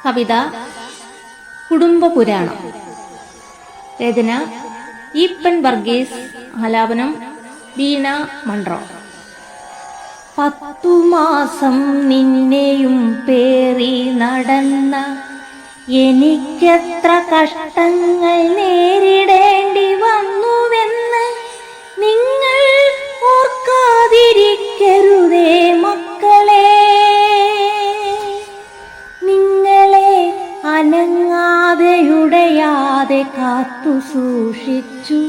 കവിത കുടുംബ പുരാണം. രചന ഈപ്പൻ വർഗീസ് ആലാപനം വീണ മൺട്രോ പത്തു മാസം നിന്നെയും പേറി നടന്ന എനിക്കെത്ര കഷ്ടങ്ങൾ നേരിടേണ്ടി വന്നുവെന്ന് അനങ്ങാതെയുടയാതെ കാത്തു സൂക്ഷിച്ചു.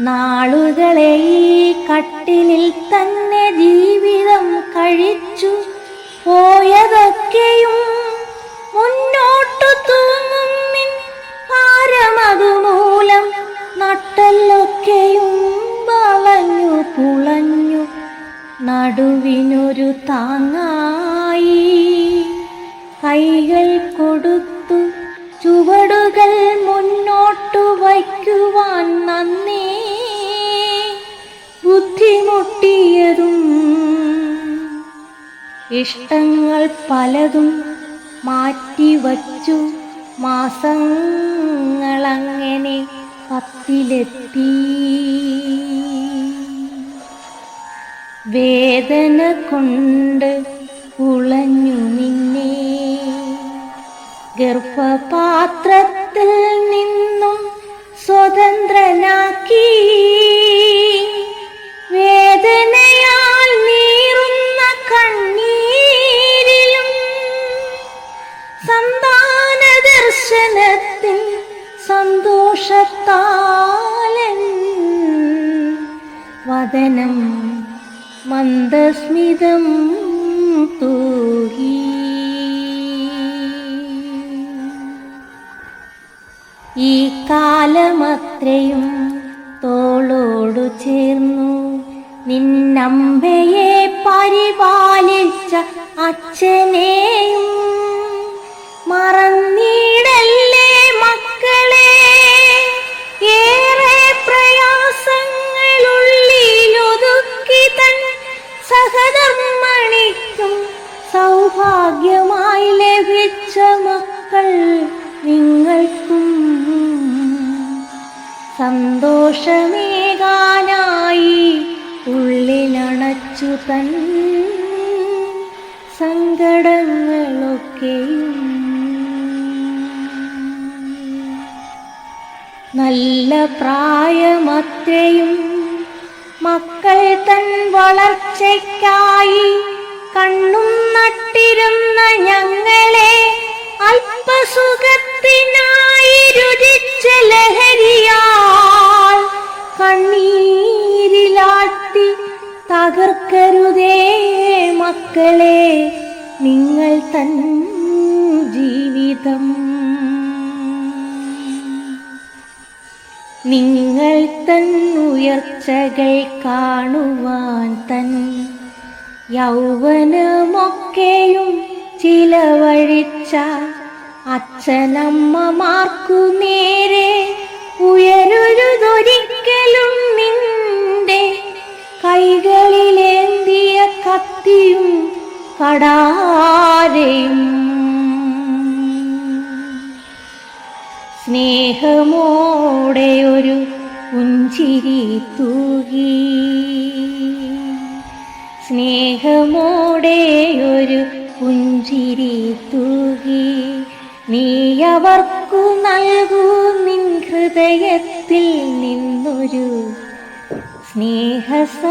നാളുകളെ ഈ കട്ടിലിൽ തന്നെ ജീവിതം കഴിച്ചു. പോയതൊക്കെയും മുന്നോട്ടു തൂങ്ങുമ്മിൻ ഭാരമതുമൂലം. നട്ടല്ലൊക്കെയും വളഞ്ഞു പുളഞ്ഞു. നടുവിനൊരു താങ്ങായി. കൈകൾ കൊടുത്തു ബുദ്ധിമുട്ടിയതും ഇഷ്ടങ്ങൾ പലതും മാറ്റിവച്ചു. മാസങ്ങളങ്ങനെ പത്തിലെത്തി. വേദന കൊണ്ട് ഉളഞ്ഞു നിന്നെ. ഗർഭപാത്രത്തിൽ നിന്നും സ്വതന്ത്രനാക്കി. സന്തോഷത്താലൻ വദനം മന്ദസ്മിതം തൂകി ഈ കാലമത്രയും തോളോടു ചേർന്നു. നിന്നമ്പയെ പരിപാലിച്ച അച്ഛനെയും ലഭിച്ച മക്കൾ നിങ്ങൾക്കും സന്തോഷമേകാനായി ഉള്ളിലണച്ചു തൻ സങ്കടങ്ങളൊക്കെയും. നല്ല പ്രായമത്രയും മക്കൾ തൻ വളർച്ചയ്ക്കായി കണ്ണും നട്ടിരുന്ന ഞങ്ങളെ അല്പസുഖത്തിനായി രുചിച്ച ലഹരിയാൽ കണ്ണീരിലാട്ടി തകർക്കരുതേ മക്കളെ നിങ്ങൾ തൻ ജീവിതം. നിങ്ങൾ തൻ കാണുവാൻ തൻ യൗവനമൊക്കെയും ചിലവഴിച്ച അച്ഛനമ്മമാർക്കു നേരെ ഉയരൊരുതൊരിക്കലും നിന്റെ കൈകളിലേന്തിയ കത്തിയും കടാരയും. സ്നേഹമോടെ ഒരു പുഞ്ചിരി തൂകി സ്നേഹമോടെ ഒരു പുഞ്ചിരി തൂകി. നീ അവർക്കു നൽകൂ നിൻ ഹൃദയത്തിൽ നിന്നൊരു സ്നേഹസമ്മാനം.